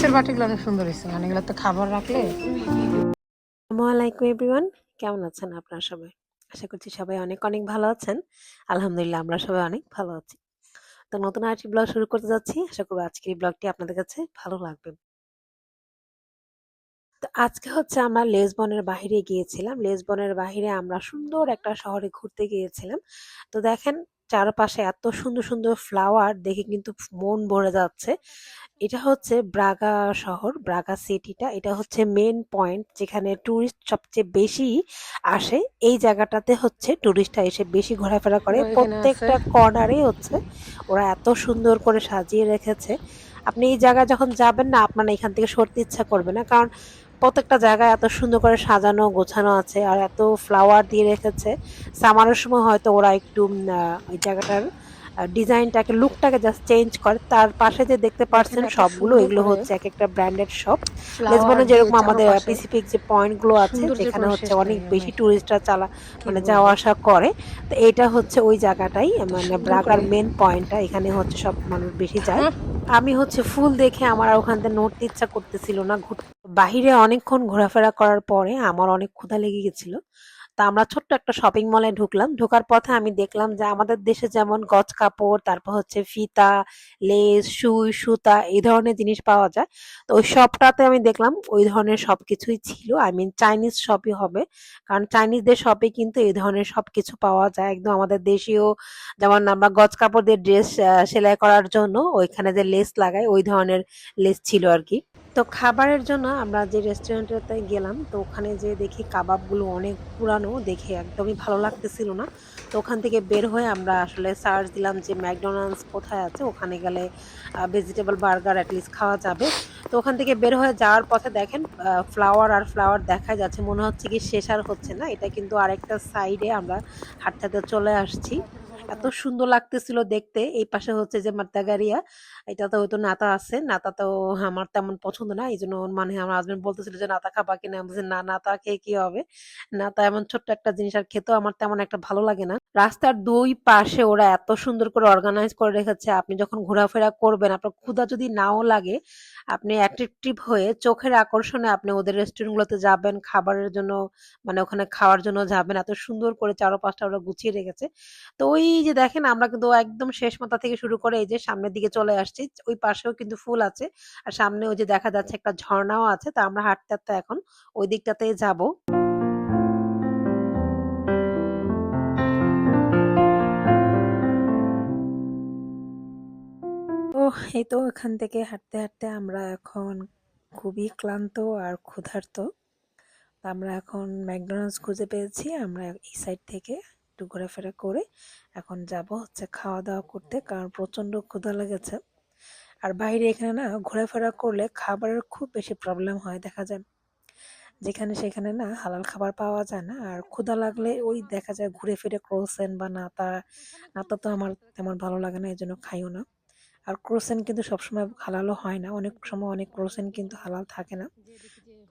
কাঁচের বাটিগুলো অনেক সুন্দর হয়েছে মানে এগুলো তো খাবার রাখলে। এভরিওয়ান, কেমন আছেন আপনারা সবাই? আশা করছি সবাই অনেক অনেক ভালো আছেন। আলহামদুলিল্লাহ, আমরা সবাই অনেক ভালো আছি। তো নতুন আরেকটি ব্লগ শুরু করতে যাচ্ছি। আশা করব আজকের এই ব্লগটি আপনাদের কাছে ভালো লাগবে। তো আজকে হচ্ছে আমরা লেসবনের বাহিরে গিয়েছিলাম। লেসবনের বাহিরে আমরা সুন্দর একটা শহরে ঘুরতে গিয়েছিলাম। তো দেখেন চারপাশে এত সুন্দর সুন্দর ফ্লাওয়ার দেখে কিন্তু মন ভরে যাচ্ছে। এটা হচ্ছে ব্রাগা শহর ব্রাগা সিটিটা এটা হচ্ছে মেন পয়েন্ট যেখানে টুরিস্ট সবচেয়ে বেশি আসে। এই জায়গাটাতে হচ্ছে টুরিস্টরা এসে বেশি ঘোরাফেরা করে। প্রত্যেকটা কর্নারে হচ্ছে ওরা এত সুন্দর করে সাজিয়ে রেখেছে। আপনি এই জায়গায় যখন যাবেন না আপনার এখান থেকে সরতে ইচ্ছা করবে না। কারণ প্রত্যেকটা জায়গায় এত সুন্দর করে সাজানো, গোছানো আছে আর এত ফ্লাওয়ার দিয়ে রেখেছে। সামারের সময় হয়তো ওরা একটু ওই জায়গাটার ডিজাইনটাকে লুকটাকে জাস্ট চেঞ্জ করে তার পাশে যে দেখতে পাচ্ছেন সবগুলো এগুলো হচ্ছে এক একটা ব্র্যান্ডেড শপ লেসবনে যেরকম আমাদের স্পেসিফিক যে পয়েন্টগুলো আছে যেখানে হচ্ছে অনেক বেশি ভাই। টুরিস্টরা চালা মানে যাওয়া আসা করে। তো এটা হচ্ছে ওই জায়গাটাই মানে ব্রাগার। মেন পয়েন্টটা এখানে হচ্ছে সব মানুষ বেশি যায়। আমি হচ্ছে ফুল দেখে আমার ওখান থেকে নড়তে ইচ্ছা করতেছিল না বাহিরে অনেকক্ষণ ঘোরাফেরা করার পরে আমার অনেক ক্ষুধা লেগে গেছিল। তা আমরা ছোট্ট একটা শপিং মলে ঢুকলাম। ঢোকার পথে আমি দেখলাম যে আমাদের দেশে যেমন গজ কাপড়, তারপর হচ্ছে ফিতা, লেস, সুই, সুতা এই ধরনের জিনিস পাওয়া যায়। তো ওই শপটাতে আমি দেখলাম ওই ধরনের সব কিছুই ছিল আই মিন চাইনিজ শপই হবে। কারণ চাইনিজদের শপে কিন্তু এই ধরনের সব কিছু পাওয়া যায়। একদম আমাদের দেশীয় যেমন আমরা গজ কাপড় দিয়ে ড্রেস সেলাই করার জন্য ওইখানে যে লেস লাগাই, ওই ধরনের লেস ছিল আর কি। তো খাবারের জন্য আমরা যে রেস্টুরেন্টটাতে গেলাম, তো ওখানে যে দেখি কাবাবগুলো অনেক পুরানো, দেখে একদমই ভালো লাগতেছিল না। তো ওখান থেকে বের হয়ে আমরা আসলে সার্চ দিলাম যে ম্যাকডোনাল্ডস কোথায় আছে, ওখানে গেলে ভেজিটেবল বার্গার অ্যাটলিস্ট খাওয়া যাবে। তো ওখান থেকে বের হয়ে যাওয়ার পথে দেখেন ফ্লাওয়ার আর ফ্লাওয়ার দেখা যাচ্ছে, মনে হচ্ছে কি শেষ আর হচ্ছে না। এটা কিন্তু আরেকটা সাইডে আমরা হাঁটতে চলে আসছি। এত সুন্দর লাগতেছিল দেখতে। এই পাশে হচ্ছে যে মাত্তাগারিয়া এটা তো হয়তো নাতা আছে। নাতা তো আমার তেমন পছন্দ না। এই জন্য মানে আমার হাজবেন্ড বলতেছিল যে, নাতা খাবা কিনা? বলছি, না, নাতা খেয়ে কি হবে? নাতা এমন ছোট্ট একটা জিনিস আর খেতেও আমার তেমন একটা ভালো লাগে না। রাস্তার দুই পাশে ওরা এত সুন্দর করে অর্গানাইজ করে রেখেছে। আপনি যখন ঘোরাফেরা করবেন, আপনার ক্ষুধা যদি নাও লাগে, আপনি অ্যাট্রাকটিভ হয়ে চোখের আকর্ষণে আপনি ওদের রেস্টুরেন্ট গুলোতে যাবেন, খাবারের জন্য মানে ওখানে খাওয়ার জন্য যাবেন। এত সুন্দর করে চারপাশটা ওরা গুছিয়ে রেখেছে। তো ওই যে দেখেন, আমরা কিন্তু একদম শেষ মাথা থেকে শুরু করে এই যে সামনের দিকে চলে আসছি, ওই পাশেও কিন্তু ফুল আছে। আর সামনে ওই যে দেখা যাচ্ছে একটা ঝর্ণাও আছে, তা আমরা হাঁটতে হাঁটতে এখন ওই দিকটাতে যাব। এই তো এখান থেকে হাঁটতে হাঁটতে আমরা এখন খুবই ক্লান্ত আর ক্ষুধার্ত। আমরা এখন ম্যাকডোনাল্ডস খুঁজে পেয়েছি, আমরা এই সাইড থেকে। একটু ঘোরাফেরা করে এখন যাব হচ্ছে খাওয়া দাওয়া করতে, কারণ প্রচণ্ড ক্ষুধা লেগেছে। আর বাইরে এখানে না ঘোরাফেরা করলে খাবারের খুব বেশি প্রবলেম হয়, দেখা যায়। যেখানে সেখানে না হালাল খাবার পাওয়া যায় না, আর ক্ষুধা লাগলে ওই দেখা যায় ঘুরে ফিরে ক্রোসেন বা নাতা নাতা তো আমার তেমন ভালো লাগে না, এই জন্য খাইও না। আর ক্রোসেন কিন্তু সবসময় হালালও হয় না, অনেক সময় অনেক ক্রোসেন কিন্তু হালাল থাকে না।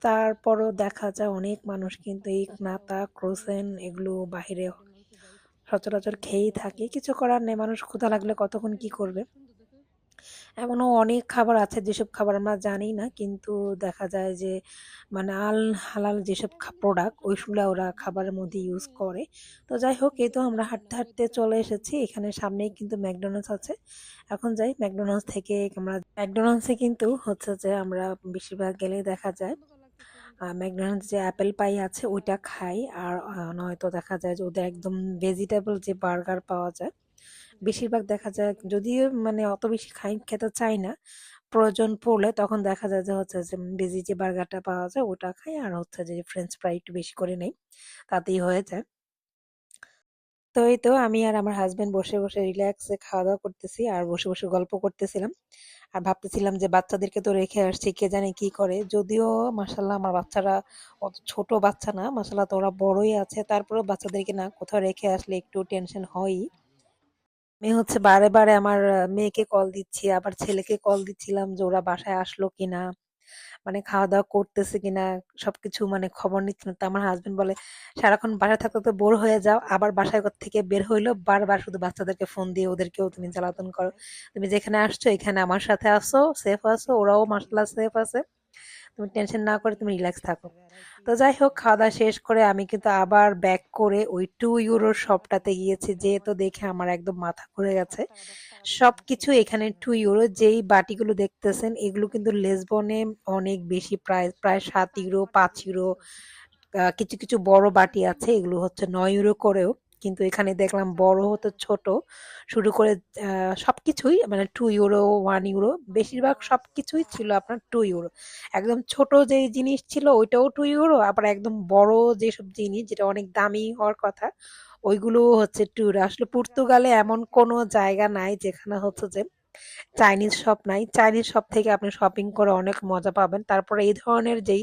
তারপরও দেখা যায় অনেক মানুষ কিন্তু এই নাতা, ক্রোসেন এগুলো বাহিরে সচরাচর খেয়েই থাকে। কিছু করার নেই, মানুষ ক্ষুধা লাগলে কতক্ষণ কি করবে? এমনও অনেক খাবার আছে, যেসব খাবার আমরা জানি না, কিন্তু দেখা যায় যে মানে আল হালাল যেসব প্রোডাক্ট ওইগুলো ওরা খাবারের মধ্যে ইউজ করে। তো যাই হোক, এই তো আমরা হাঁটতে হাঁটতে চলে এসেছি। এখানে সামনেই কিন্তু ম্যাকডোনাল্ডস আছে। এখন যাই, ম্যাকডোনাল্ডস থেকে আমরা, ম্যাকডোনাল্ডসে কিন্তু হচ্ছে যে, আমরা বেশিরভাগ গেলেই দেখা যায়। ম্যাকডোনাল্ডস যে অ্যাপেল পাই আছে, ওইটা খাই। আর নয়তো দেখা যায় যে ওদের একদম ভেজিটেবল যে বার্গার পাওয়া যায়, বেশিরভাগ দেখা যায় যদিও মানে অত বেশি খাই, খেতে চাই না, প্রয়োজন পড়লে তখন দেখা যায় যে হচ্ছে যে বেজি যে বার্গারটা পাওয়া যায়, ওটা খাই। আর হচ্ছে যে ফ্রেঞ্চ ফ্রাই একটু বেশি করে নেই, তাতেই হয়ে যায়। তো এই তো আমি আর আমার হাজব্যান্ড বসে বসে রিল্যাক্সে খাওয়া দাওয়া করতেছি, আর বসে বসে গল্প করতেছিলাম। আর ভাবতেছিলাম যে বাচ্চাদেরকে তো রেখে আসছি, কে জানে কি করে। যদিও মাসাল্লাহ আমার বাচ্চারা অত ছোট বাচ্চা না মাসাল্লাহ তো ওরা বড়ই আছে। তারপরেও বাচ্চাদেরকে না কোথাও রেখে আসলে একটু টেনশন হয়ই। মেয়ে হচ্ছে বারে বারে আমার মেয়েকে কল দিচ্ছি, আবার ছেলেকে কল দিচ্ছিলাম যে ওরা বাসায় আসলো কিনা। মানে খাওয়া দাওয়া করতেছে কিনা, সবকিছু মানে খবর নিচ্ছে না। তো আমার হাজবেন্ড বলে, সারাক্ষণ বাসায় থাকতে তো বোর হয়ে যাও, আবার বাসায় ঘর থেকে বের হইল বারবার শুধু বাচ্চাদেরকে ফোন দিয়ে ওদেরকেও তুমি জ্বালাতন করো। তুমি যেখানে আসছো এখানে আমার সাথে আসো সেফ আসো ওরাও মার্শাল্লাহ সেফ আছে। তুমি টেনশন না করে তুমি রিল্যাক্স থাকো। তো যাই হোক, খাওয়া দাওয়া শেষ করে আমি কিন্তু আবার ব্যাক করে ওই টু ইউরোর শপটাতে গিয়েছি, যেহেতু দেখে আমার একদম মাথা ঘুরে গেছে। সব কিছু এখানে টু ইউরো যেই বাটিগুলো দেখতেছেন, এগুলো কিন্তু লেসবনে অনেক বেশি প্রায় প্রায় সাত ইউরো পাঁচ ইউরো কিছু কিছু বড় বাটি আছে, এগুলো হচ্ছে নয় ইউরো করেও। কিন্তু এখানে দেখলাম বড় হতো ছোট। শুরু করে সব কিছুই মানে টু ইউরো ওয়ান ইউরো বেশিরভাগ সব কিছুই ছিল আপনার টু ইউরো একদম ছোট যেই জিনিস ছিল ওইটাও টু ইউরো আবার একদম বড় যেসব জিনিস যেটা অনেক দামি হওয়ার কথা ওইগুলো হচ্ছে টু ইউরো আসলে পর্তুগালে এমন কোনো জায়গা নাই যেখানে হচ্ছে যে চাইনিজ শপ নাই। চাইনিজ শপ থেকে আপনি শপিং করে অনেক মজা পাবেন। তারপরে এই ধরনের যেই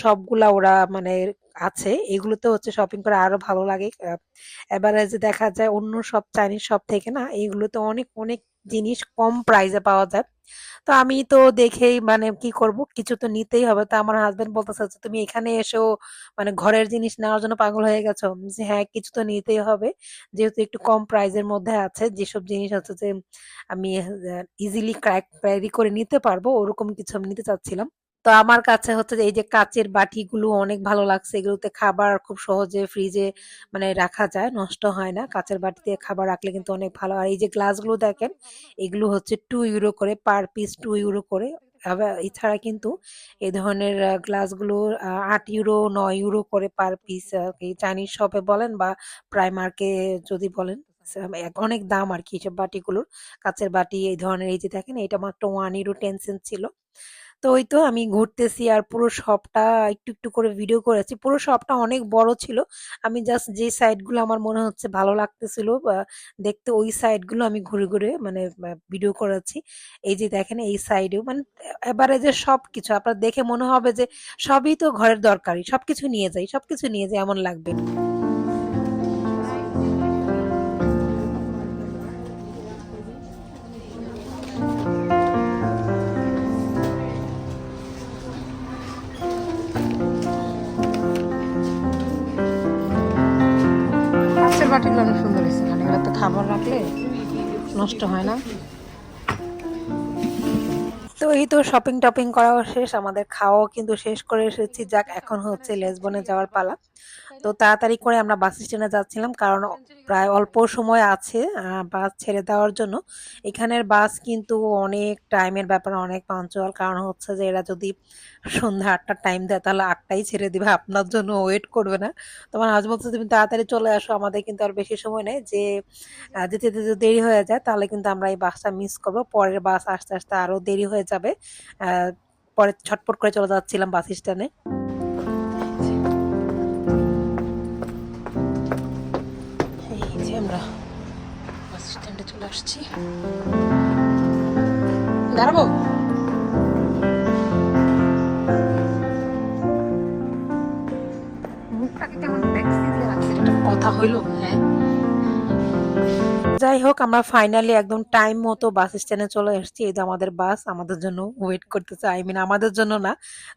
শপগুলা ওরা মানে আছে, এগুলোতে হচ্ছে শপিং করে আরও ভালো লাগে। এভারেজে দেখা যায় অন্য সব চাইনিজ শপ থেকে না, এগুলোতে অনেক অনেক জিনিস কম প্রাইজে পাওয়া যায়। তো আমি তো দেখেই মানে কি করব? কিছু তো নিতেই হবে। তো আমার হাজবেন্ড বলতেছে যে, তুমি এখানে এসো মানে ঘরের জিনিস নেওয়ার জন্য পাগল হয়ে গেছো? যে হ্যাঁ কিছু তো নিতেই হবে। যেহেতু একটু কম প্রাইজের মধ্যে আছে, যেসব জিনিস হচ্ছে যে, আমি ইজিলি ক্র্যাক ক্যারি করে নিতে পারব, ওরকম কিছু আমি নিতে চাচ্ছিলাম। তো আমার কাছে হচ্ছে এই যে কাচের বাটিগুলো অনেক ভালো লাগছে, এগুলোতে খাবার খুব সহজে ফ্রিজে মানে রাখা যায়, নষ্ট হয় না। কাচের বাটিতে খাবার রাখলে কিন্তু অনেক ভালো। আর এই যে গ্লাসগুলো দেখেন, এগুলো হচ্ছে টু ইউরো করে পার পিস টু ইউরো করে। এছাড়া কিন্তু এই ধরনের গ্লাসগুলো আট ইউরো নয় ইউরো করে পার পিস চাইনিজ শপে বলেন বা প্রাইমার্কে যদি বলেন অনেক দাম আর কি এসব বাটিগুলোর। কাচের বাটি এই ধরনের, এই যে দেখেন এটা মাত্র ওয়ান ইউরো টেন সেন্ট ছিল। তো ওই তো আমি ঘুরতেছি আর পুরো শপটা একটু একটু করে ভিডিও করেছি। পুরো শপটা অনেক বড় ছিল। আমি জাস্ট যে সাইডগুলো আমার মনে হচ্ছে ভালো লাগতেছিল দেখতে ওই সাইডগুলো আমি ঘুরে ঘুরে মানে ভিডিও করেছি। এই যে দেখেন এই সাইডেও মানে এবারে যে সব কিছু আপনার দেখে মনে হবে যে সবই তো ঘরের দরকারি সবকিছু নিয়ে যাই সব কিছু নিয়ে যাই, এমন লাগবে। কাঁচের অনেক সুন্দর হয়েছে। মানে তো খাবার রাখলে নষ্ট হয় না। এই তো শপিং টপিং করাও শেষ, আমাদের খাওয়াও কিন্তু শেষ করে এসেছি। যাক, এখন হচ্ছে লেসবনে যাওয়ার পালা। তো তাড়াতাড়ি করে আমরা বাস স্ট্যান্ডে যাচ্ছিলাম, কারণ প্রায় অল্প সময় আছে বাস ছেড়ে দেওয়ার জন্য। এখানের বাস কিন্তু অনেক টাইমের ব্যাপারে, অনেক পাঞ্চুয়াল কারণ হচ্ছে যে এরা যদি সন্ধ্যা আটটার টাইম দেয়, তাহলে আটটাই ছেড়ে দিবে। আপনার জন্য ওয়েট করবে না। তোমার হাজবেন্ড বলছে, তুমি তাড়াতাড়ি চলে আসো, আমাদের কিন্তু আর বেশি সময় নেই। যে যেতে যেতে দেরি হয়ে যায়, তাহলে কিন্তু আমরা এই বাসটা মিস করব। পরের বাস আসতে আসতে আরও দেরি হয়ে যাবে। পরে ছটপট করে চলে যাচ্ছিলাম বাস স্ট্যান্ডে। আমরা বাস স্ট্যান্ডে চলে আসছি। দাঁড়াবো? কথা হইল হ্যাঁ। যাই হোক আমরা ফাইনালি একদম টাইম মতো বাস স্ট্যান্ডে চলে এসেছি এই যে আমাদের বাস আমাদের জন্য ওয়েট করতেছে। আই মিন আমাদের জন্য না,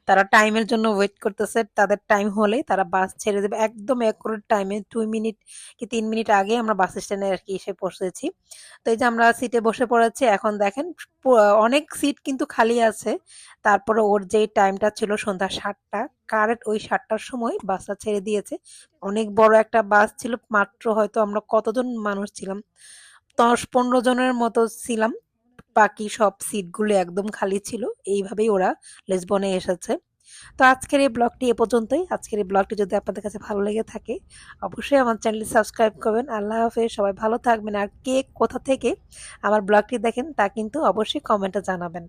তারা টাইমের জন্য ওয়েট করতেছে। তাদের টাইম হলেই তারা বাস ছেড়ে দেবে। একদম অ্যাকুরেট টাইমে দুই মিনিট কি তিন মিনিট আগে আমরা বাস স্ট্যান্ডে আর কি এসে পৌঁছেছি। তো এই যে আমরা সিটে বসে পড়েছি, এখন দেখেন অনেক সিট কিন্তু খালি আছে। তারপরে ওর যেই টাইমটা ছিল সন্ধ্যা সাতটা কারেক্ট ওই সাতটার সময় বাসটা ছেড়ে দিয়েছে। অনেক বড় একটা বাস ছিল, মাত্র হয়তো আমরা কতজন মানুষ ছিলাম? দশ পনেরো জনের মতো ছিলাম। বাকি সব সিটগুলো একদম খালি ছিল। এইভাবেই ওরা লেসবনে এসেছে। তো আজকের এই ব্লগটি এ পর্যন্তই। আজকের এই ব্লগটি যদি আপনাদের কাছে ভালো লেগে থাকে, অবশ্যই আমার চ্যানেলটি সাবস্ক্রাইব করবেন। আল্লাহ হাফেজ। সবাই ভালো থাকবেন। আর কে কোথা থেকে আমার ব্লগটি দেখেন তা কিন্তু অবশ্যই কমেন্টে জানাবেন।